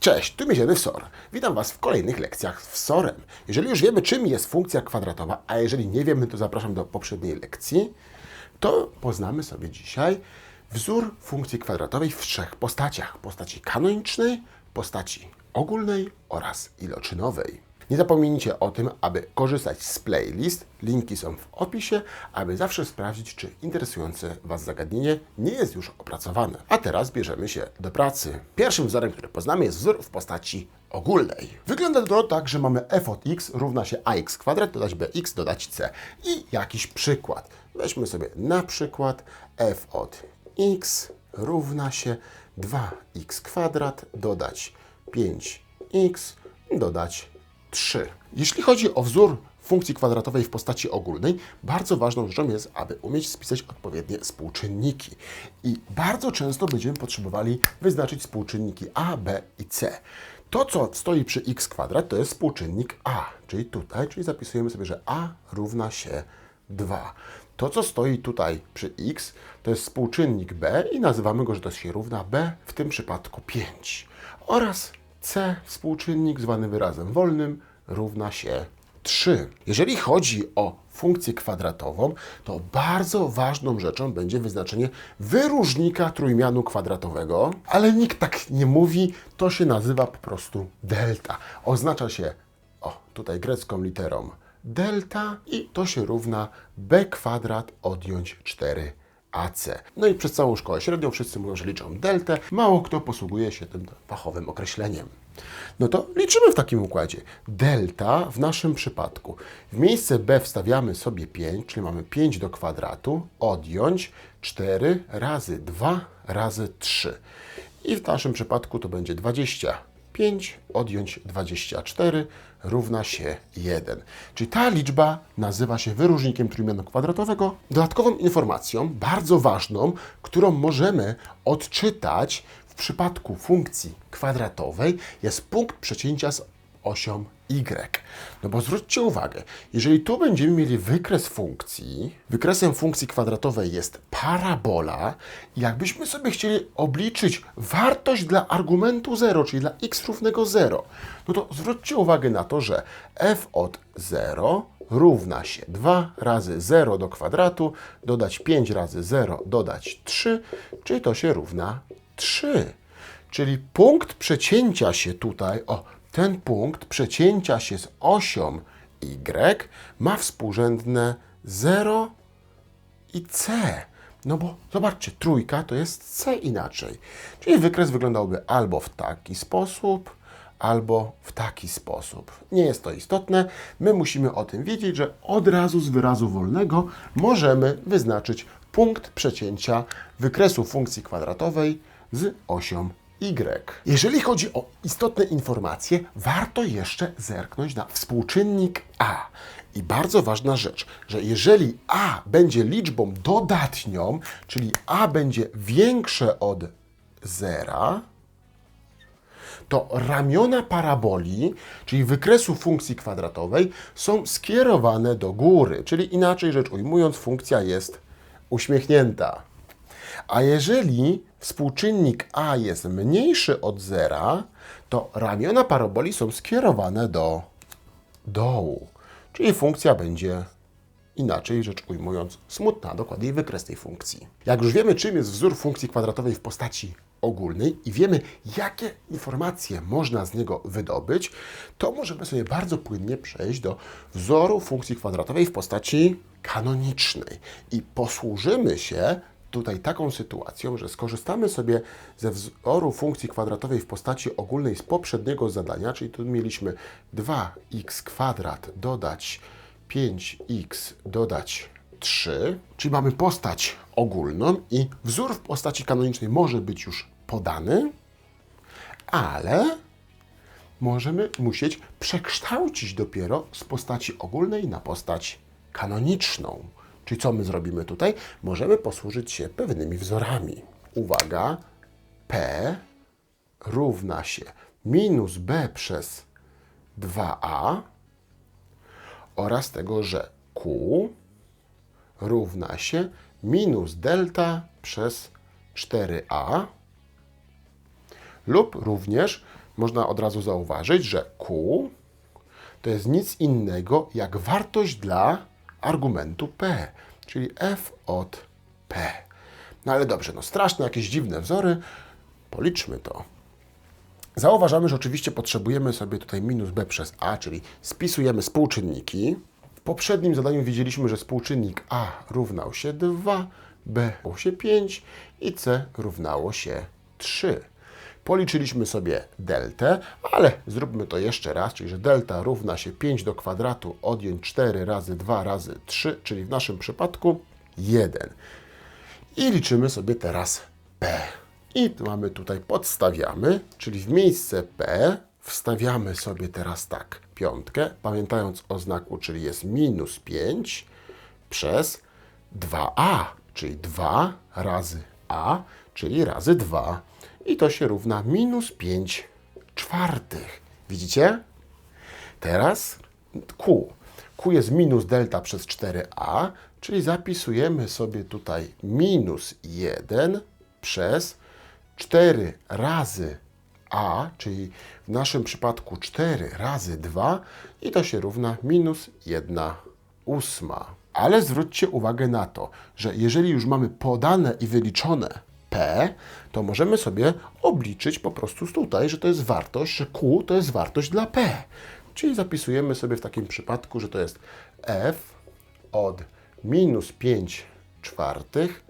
Cześć, tu Mieziemy Wsor. Witam Was w kolejnych lekcjach z wsorem. Jeżeli już wiemy, czym jest funkcja kwadratowa, a jeżeli nie wiemy, to zapraszam do poprzedniej lekcji, to poznamy sobie dzisiaj wzór funkcji kwadratowej w trzech postaciach. Postaci kanonicznej, postaci ogólnej oraz iloczynowej. Nie zapomnijcie o tym, aby korzystać z playlist. Linki są w opisie, aby zawsze sprawdzić, czy interesujące Was zagadnienie nie jest już opracowane. A teraz bierzemy się do pracy. Pierwszym wzorem, który poznamy, jest wzór w postaci ogólnej. Wygląda to tak, że mamy f od x równa się ax kwadrat dodać bx dodać c. I jakiś przykład. Weźmy sobie na przykład f od x równa się 2x kwadrat dodać 5x dodać 3. Jeśli chodzi o wzór funkcji kwadratowej w postaci ogólnej, bardzo ważną rzeczą jest, aby umieć spisać odpowiednie współczynniki. I bardzo często będziemy potrzebowali wyznaczyć współczynniki a, b i c. To, co stoi przy x kwadrat, to jest współczynnik a, czyli tutaj, czyli zapisujemy sobie, że a równa się 2. To, co stoi tutaj przy x, to jest współczynnik b i nazywamy go, że to się równa b, w tym przypadku 5. Oraz c, współczynnik zwany wyrazem wolnym, równa się 3. Jeżeli chodzi o funkcję kwadratową, to bardzo ważną rzeczą będzie wyznaczenie wyróżnika trójmianu kwadratowego, ale nikt tak nie mówi, to się nazywa po prostu delta. Oznacza się, o, tutaj grecką literą delta i to się równa b kwadrat odjąć 4 AC. No i przez całą szkołę średnią wszyscy mówią, że liczą deltę. Mało kto posługuje się tym fachowym określeniem. No to liczymy w takim układzie. Delta w naszym przypadku. W miejsce b wstawiamy sobie 5, czyli mamy 5 do kwadratu, odjąć 4 razy 2 razy 3. I w naszym przypadku to będzie 25 odjąć 24 równa się 1. Czyli ta liczba nazywa się wyróżnikiem trójmianu kwadratowego. Dodatkową informacją, bardzo ważną, którą możemy odczytać w przypadku funkcji kwadratowej jest punkt przecięcia z osią y. No bo zwróćcie uwagę, jeżeli tu będziemy mieli wykres funkcji, wykresem funkcji kwadratowej jest parabola, i jakbyśmy sobie chcieli obliczyć wartość dla argumentu 0, czyli dla x równego 0, no to zwróćcie uwagę na to, że f od 0 równa się 2 razy 0 do kwadratu, dodać 5 razy 0, dodać 3, czyli to się równa 3. Czyli punkt przecięcia się tutaj, o, ten punkt przecięcia się z osią y ma współrzędne 0 i c. No bo zobaczcie, trójka to jest c inaczej. Czyli wykres wyglądałby albo w taki sposób, albo w taki sposób. Nie jest to istotne. My musimy o tym wiedzieć, że od razu z wyrazu wolnego możemy wyznaczyć punkt przecięcia wykresu funkcji kwadratowej z osią y. Jeżeli chodzi o istotne informacje, warto jeszcze zerknąć na współczynnik a. I bardzo ważna rzecz, że jeżeli a będzie liczbą dodatnią, czyli a będzie większe od zera, to ramiona paraboli, czyli wykresu funkcji kwadratowej, są skierowane do góry, czyli inaczej rzecz ujmując, funkcja jest uśmiechnięta. A jeżeli współczynnik a jest mniejszy od zera, to ramiona paraboli są skierowane do dołu, czyli funkcja będzie inaczej rzecz ujmując smutna, dokładniej wykres tej funkcji. Jak już wiemy, czym jest wzór funkcji kwadratowej w postaci ogólnej i wiemy, jakie informacje można z niego wydobyć, to możemy sobie bardzo płynnie przejść do wzoru funkcji kwadratowej w postaci kanonicznej i posłużymy się tutaj taką sytuacją, że skorzystamy sobie ze wzoru funkcji kwadratowej w postaci ogólnej z poprzedniego zadania, czyli tu mieliśmy 2x kwadrat dodać 5x dodać 3, czyli mamy postać ogólną i wzór w postaci kanonicznej może być już podany, ale możemy musieć przekształcić dopiero z postaci ogólnej na postać kanoniczną. Czyli co my zrobimy tutaj? Możemy posłużyć się pewnymi wzorami. Uwaga, P równa się minus B przez 2A oraz tego, że Q równa się minus delta przez 4A lub również można od razu zauważyć, że Q to jest nic innego jak wartość dla argumentu P, czyli f od P. No ale dobrze, no straszne jakieś dziwne wzory, policzmy to. Zauważamy, że oczywiście potrzebujemy sobie tutaj minus b przez a, czyli spisujemy współczynniki. W poprzednim zadaniu widzieliśmy, że współczynnik a równał się 2, b równało się 5 i c równało się 3. Policzyliśmy sobie deltę, ale zróbmy to jeszcze raz, czyli że delta równa się 5 do kwadratu odjąć 4 razy 2 razy 3, czyli w naszym przypadku 1. I liczymy sobie teraz P. I mamy tutaj, podstawiamy, czyli w miejsce P wstawiamy sobie teraz tak, piątkę, pamiętając o znaku, czyli jest minus 5 przez 2a, czyli 2 razy a, czyli razy 2. I to się równa minus 5 czwartych. Widzicie? Teraz Q. Q jest minus delta przez 4a, czyli zapisujemy sobie tutaj minus 1 przez 4 razy a, czyli w naszym przypadku 4 razy 2 i to się równa minus 1 ósma. Ale zwróćcie uwagę na to, że jeżeli już mamy podane i wyliczone to możemy sobie obliczyć po prostu tutaj, że to jest wartość, że q to jest wartość dla p. Czyli zapisujemy sobie w takim przypadku, że to jest f od minus 5 czwartych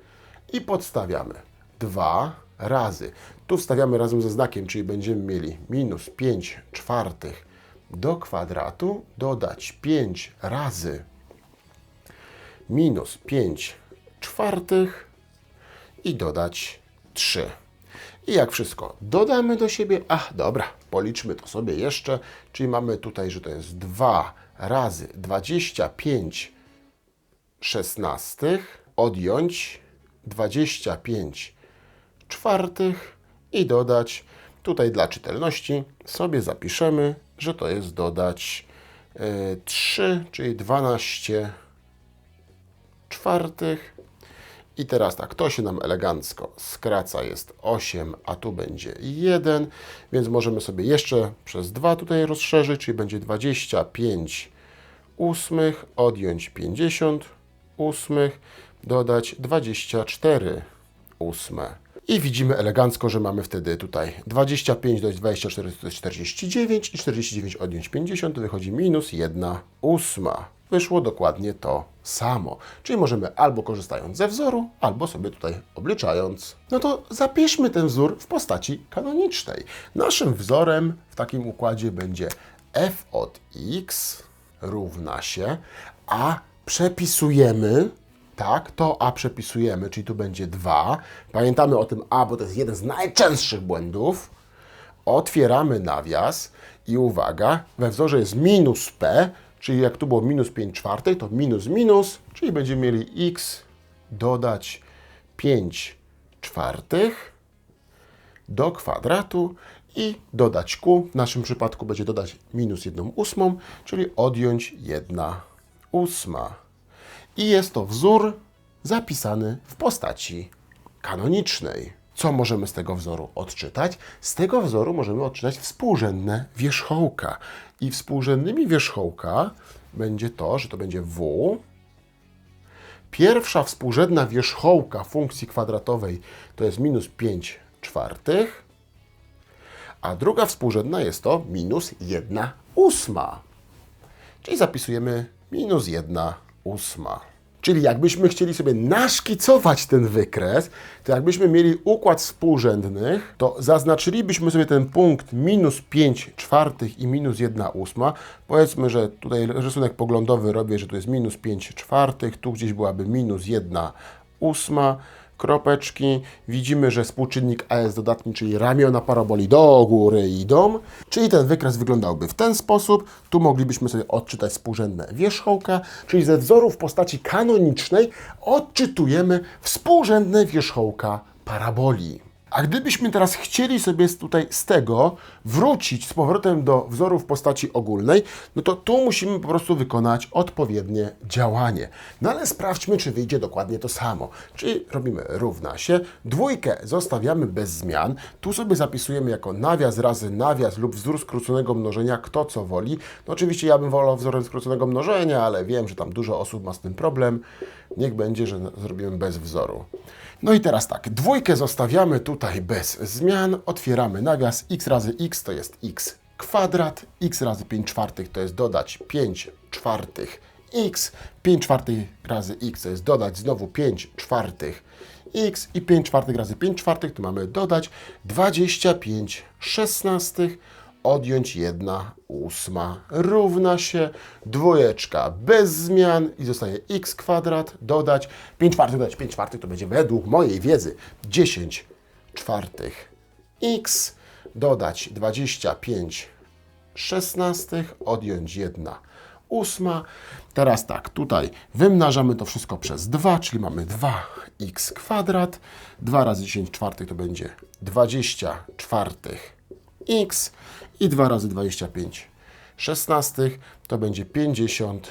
i podstawiamy 2 razy. Tu wstawiamy razem ze znakiem, czyli będziemy mieli minus 5 czwartych do kwadratu, dodać 5 razy minus 5 czwartych i dodać 3. I jak wszystko dodamy do siebie, ach dobra, policzmy to sobie jeszcze, czyli mamy tutaj, że to jest 2 razy 25 szesnastych, odjąć 25 czwartych i dodać, tutaj dla czytelności sobie zapiszemy, że to jest dodać y, 3, czyli 12 czwartych. I teraz tak, to się nam elegancko skraca, jest 8, a tu będzie 1, więc możemy sobie jeszcze przez 2 tutaj rozszerzyć, czyli będzie 25 ósmych, odjąć 50 ósmych, dodać 24 ósme. I widzimy elegancko, że mamy wtedy tutaj 25 dodać 24 to jest 49 i 49 odjąć 50 to wychodzi minus 1 ósma. Wyszło dokładnie to samo. Czyli możemy albo korzystając ze wzoru, albo sobie tutaj obliczając. No to zapiszmy ten wzór w postaci kanonicznej. Naszym wzorem w takim układzie będzie f od x równa się, a przepisujemy tak, to A przepisujemy, czyli tu będzie 2. Pamiętamy o tym A, bo to jest jeden z najczęstszych błędów. Otwieramy nawias i uwaga, we wzorze jest minus P, czyli jak tu było minus 5 czwartych, to minus minus, czyli będziemy mieli x dodać 5 czwartych do kwadratu i dodać q. W naszym przypadku będzie dodać minus 1 ósmą, czyli odjąć 1 ósma. I jest to wzór zapisany w postaci kanonicznej. Co możemy z tego wzoru odczytać? Z tego wzoru możemy odczytać współrzędne wierzchołka. I współrzędnymi wierzchołka będzie to, że to będzie w. Pierwsza współrzędna wierzchołka funkcji kwadratowej to jest minus 5 czwartych, a druga współrzędna jest to minus 1 ósma. Czyli zapisujemy minus 1 ósma. Czyli jakbyśmy chcieli sobie naszkicować ten wykres, to jakbyśmy mieli układ współrzędnych, to zaznaczylibyśmy sobie ten punkt minus 5 czwartych i minus 1 ósma. Powiedzmy, że tutaj rysunek poglądowy robię, że tu jest minus 5 czwartych, tu gdzieś byłaby minus 1 ósma kropeczki. Widzimy, że współczynnik A jest dodatni, czyli ramiona paraboli do góry idą. Czyli ten wykres wyglądałby w ten sposób. Tu moglibyśmy sobie odczytać współrzędne wierzchołka, czyli ze wzoru w postaci kanonicznej odczytujemy współrzędne wierzchołka paraboli. A gdybyśmy teraz chcieli sobie tutaj z tego wrócić z powrotem do wzoru w postaci ogólnej, no to tu musimy po prostu wykonać odpowiednie działanie. No ale sprawdźmy, czy wyjdzie dokładnie to samo. Czyli robimy równa się, dwójkę zostawiamy bez zmian, tu sobie zapisujemy jako nawias razy nawias lub wzór skróconego mnożenia, kto co woli. No oczywiście ja bym wolał wzorem skróconego mnożenia, ale wiem, że tam dużo osób ma z tym problem. Niech będzie, że zrobimy bez wzoru. No i teraz tak, dwójkę zostawiamy tutaj bez zmian, otwieramy nawias, x razy x to jest x kwadrat, x razy 5 czwartych to jest dodać 5 czwartych x, 5 czwartych razy x to jest dodać znowu 5 czwartych x i 5 czwartych razy 5 czwartych to mamy dodać 25 szesnastych odjąć 1 ósma równa się dwójeczka bez zmian i zostaje x kwadrat dodać 5 czwartych dodać 5 czwartych to będzie według mojej wiedzy 10 czwartych x dodać 25 szesnastych odjąć 1 ósma. Teraz tak, tutaj wymnażamy to wszystko przez 2, czyli mamy 2x kwadrat. 2 razy 10 czwartych to będzie 20 czwartych x i 2 razy 25 szesnastych to będzie 50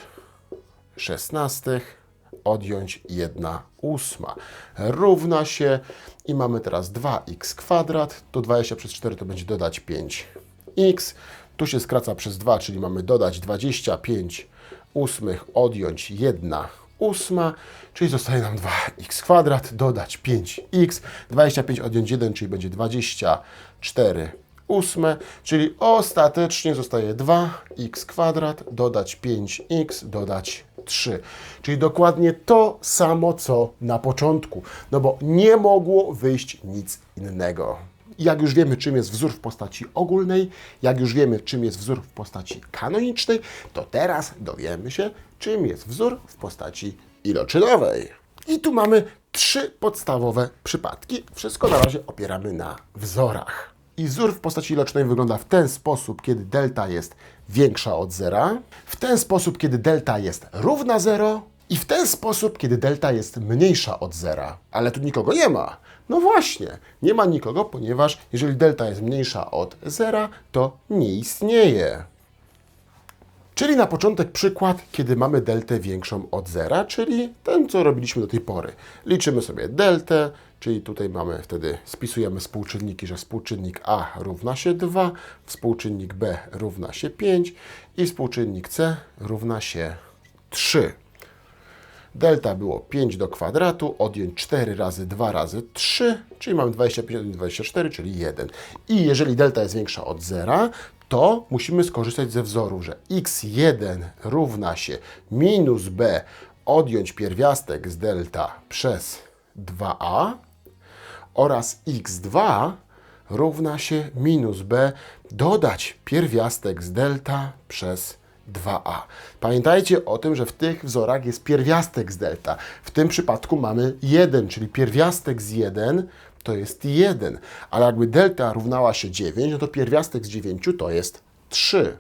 szesnastych odjąć 1 ósma. Równa się i mamy teraz 2x kwadrat, to 20 przez 4 to będzie dodać 5x, tu się skraca przez 2, czyli mamy dodać 25 ósmych odjąć 1 ósma, czyli zostaje nam 2x kwadrat, dodać 5x, 25 odjąć 1, czyli będzie 24 ósme, czyli ostatecznie zostaje 2x kwadrat, dodać 5x, dodać 3. Czyli dokładnie to samo, co na początku, no bo nie mogło wyjść nic innego. Jak już wiemy, czym jest wzór w postaci ogólnej, jak już wiemy, czym jest wzór w postaci kanonicznej, to teraz dowiemy się, czym jest wzór w postaci iloczynowej. I tu mamy trzy podstawowe przypadki. Wszystko na razie opieramy na wzorach. I wzór w postaci ilocznej wygląda w ten sposób, kiedy delta jest większa od zera, w ten sposób, kiedy delta jest równa 0 i w ten sposób, kiedy delta jest mniejsza od zera. Ale tu nikogo nie ma. No właśnie, nie ma nikogo, ponieważ jeżeli delta jest mniejsza od zera, to nie istnieje. Czyli na początek przykład, kiedy mamy deltę większą od zera, czyli ten, co robiliśmy do tej pory. Liczymy sobie deltę, czyli tutaj mamy wtedy, spisujemy współczynniki, że współczynnik A równa się 2, współczynnik B równa się 5 i współczynnik C równa się 3. Delta było 5 do kwadratu, odjąć 4 razy 2 razy 3, czyli mamy 25 odjąć 24, czyli 1. I jeżeli delta jest większa od zera, to musimy skorzystać ze wzoru, że x1 równa się minus b odjąć pierwiastek z delta przez 2a oraz x2 równa się minus b dodać pierwiastek z delta przez 2a. Pamiętajcie o tym, że w tych wzorach jest pierwiastek z delta. W tym przypadku mamy 1, czyli pierwiastek z 1 to jest 1, ale jakby delta równała się 9, no to pierwiastek z 9 to jest 3.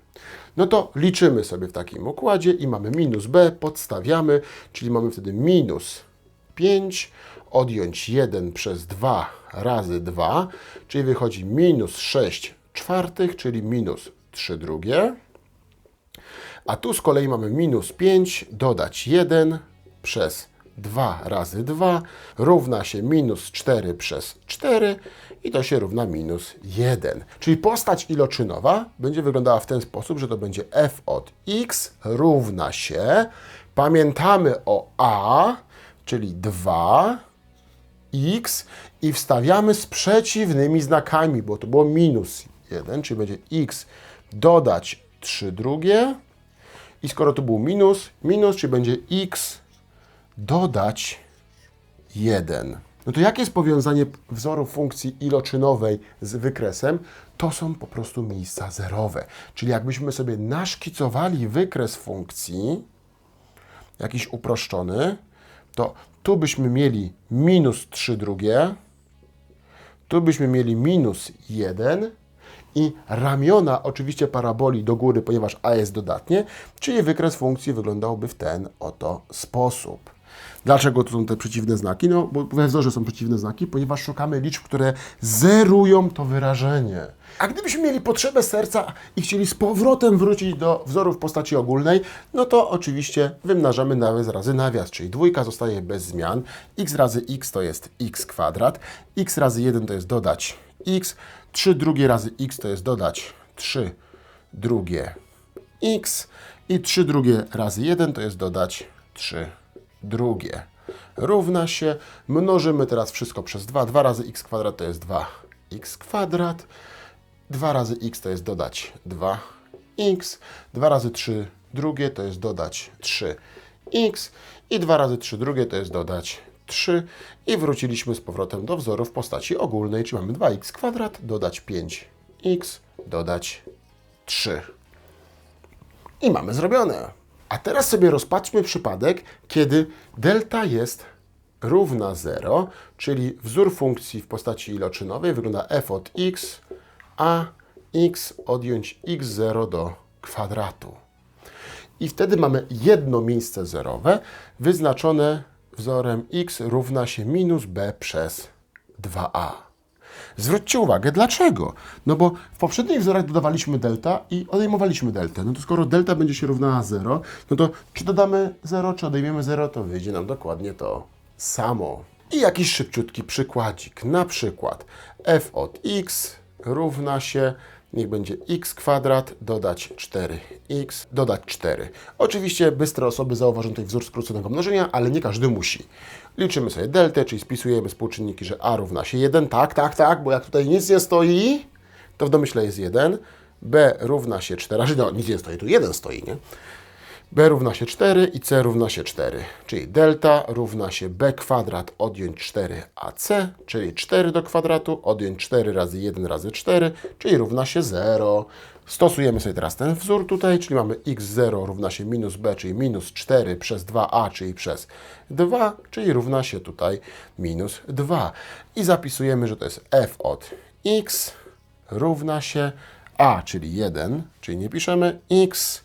No to liczymy sobie w takim układzie i mamy minus b, podstawiamy, czyli mamy wtedy minus 5, odjąć 1 przez 2 razy 2, czyli wychodzi minus 6 czwartych, czyli minus 3 drugie. A tu z kolei mamy minus 5, dodać 1 przez 2 razy 2 równa się minus 4 przez 4 i to się równa minus 1. Czyli postać iloczynowa będzie wyglądała w ten sposób, że to będzie f od x równa się, pamiętamy o a, czyli 2 x i wstawiamy z przeciwnymi znakami, bo to było minus 1, czyli będzie x dodać 3 drugie i skoro tu był minus, minus, czyli będzie x dodać 1. No to jakie jest powiązanie wzoru funkcji iloczynowej z wykresem? To są po prostu miejsca zerowe. Czyli jakbyśmy sobie naszkicowali wykres funkcji, jakiś uproszczony, to tu byśmy mieli minus 3 drugie, tu byśmy mieli minus 1 i ramiona oczywiście paraboli do góry, ponieważ a jest dodatnie, czyli wykres funkcji wyglądałby w ten oto sposób. Dlaczego to są te przeciwne znaki? No, bo we wzorze są przeciwne znaki, ponieważ szukamy liczb, które zerują to wyrażenie. A gdybyśmy mieli potrzebę serca i chcieli z powrotem wrócić do wzoru w postaci ogólnej, no to oczywiście wymnażamy nawias razy nawias, czyli dwójka zostaje bez zmian. x razy x to jest x kwadrat, x razy 1 to jest dodać x, 3 drugie razy x to jest dodać 3 drugie x i 3 drugie razy 1 to jest dodać 3 drugie. Równa się, mnożymy teraz wszystko przez 2, 2 razy x kwadrat to jest 2x kwadrat, 2 razy x to jest dodać 2x, 2 razy 3 drugie to jest dodać 3x i 2 razy 3 drugie to jest dodać 3 i wróciliśmy z powrotem do wzoru w postaci ogólnej, czyli mamy 2x kwadrat, dodać 5x, dodać 3. I mamy zrobione. A teraz sobie rozpatrzmy przypadek, kiedy delta jest równa 0, czyli wzór funkcji w postaci iloczynowej wygląda f od x, a x odjąć x0 do kwadratu. I wtedy mamy jedno miejsce zerowe wyznaczone wzorem x równa się minus b przez 2a. Zwróćcie uwagę, dlaczego? No bo w poprzednich wzorach dodawaliśmy delta i odejmowaliśmy deltę. No to skoro delta będzie się równała 0, no to czy dodamy 0, czy odejmiemy 0, to wyjdzie nam dokładnie to samo. I jakiś szybciutki przykładzik. Na przykład f od x równa się, niech będzie x kwadrat dodać 4x dodać 4. Oczywiście bystre osoby zauważą tutaj wzór skróconego mnożenia, ale nie każdy musi. Liczymy sobie deltę, czyli spisujemy współczynniki, że a równa się 1. Tak, tak, tak, bo jak tutaj nic nie stoi, to w domyśle jest 1. b równa się 4, a że no, nic nie stoi, tu 1 stoi, nie? B równa się 4 i c równa się 4, czyli delta równa się b kwadrat odjąć 4ac, czyli 4 do kwadratu, odjąć 4 razy 1 razy 4, czyli równa się 0. Stosujemy sobie teraz ten wzór tutaj, czyli mamy x0 równa się minus b, czyli minus 4 przez 2a, czyli przez 2, czyli równa się tutaj minus 2. I zapisujemy, że to jest f od x równa się a, czyli 1, czyli nie piszemy x,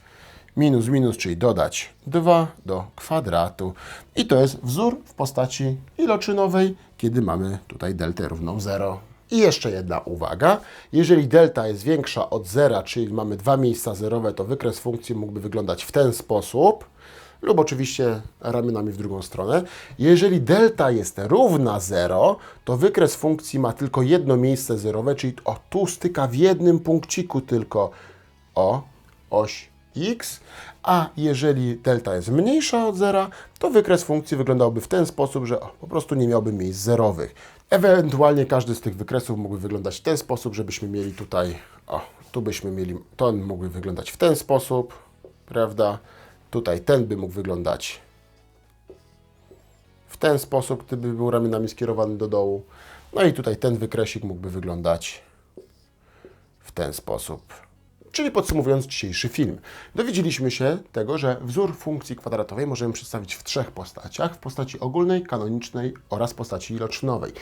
minus minus, czyli dodać 2 do kwadratu. I to jest wzór w postaci iloczynowej, kiedy mamy tutaj deltę równą 0. I jeszcze jedna uwaga. Jeżeli delta jest większa od 0, czyli mamy dwa miejsca zerowe, to wykres funkcji mógłby wyglądać w ten sposób, lub oczywiście ramionami w drugą stronę. Jeżeli delta jest równa 0, to wykres funkcji ma tylko jedno miejsce zerowe, czyli o tu styka w jednym punkciku tylko o oś x, a jeżeli delta jest mniejsza od zera, to wykres funkcji wyglądałby w ten sposób, że po prostu nie miałby miejsc zerowych. Ewentualnie każdy z tych wykresów mógłby wyglądać w ten sposób, żebyśmy mieli tutaj, o, tu byśmy mieli, ten mógłby wyglądać w ten sposób, prawda? Tutaj ten by mógł wyglądać w ten sposób, gdyby był ramionami skierowany do dołu. No i tutaj ten wykresik mógłby wyglądać w ten sposób. Czyli podsumowując dzisiejszy film, dowiedzieliśmy się tego, że wzór funkcji kwadratowej możemy przedstawić w trzech postaciach, w postaci ogólnej, kanonicznej oraz postaci iloczynowej.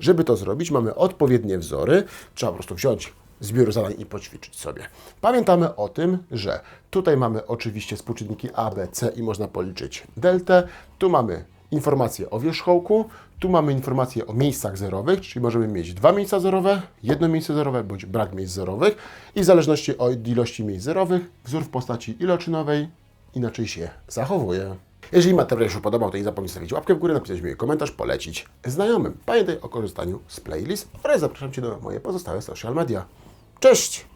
Żeby to zrobić, mamy odpowiednie wzory, trzeba po prostu wziąć zbiór zadań i poćwiczyć sobie. Pamiętamy o tym, że tutaj mamy oczywiście współczynniki A, B, C i można policzyć deltę, tu mamy informacje o wierzchołku, tu mamy informacje o miejscach zerowych, czyli możemy mieć dwa miejsca zerowe, jedno miejsce zerowe bądź brak miejsc zerowych i w zależności od ilości miejsc zerowych wzór w postaci iloczynowej inaczej się zachowuje. Jeżeli materiał się podobał, to nie zapomnij stawić łapkę w górę, napisać mi komentarz, polecić znajomym. Pamiętaj o korzystaniu z playlist oraz zapraszam Cię do moje pozostałe social media. Cześć!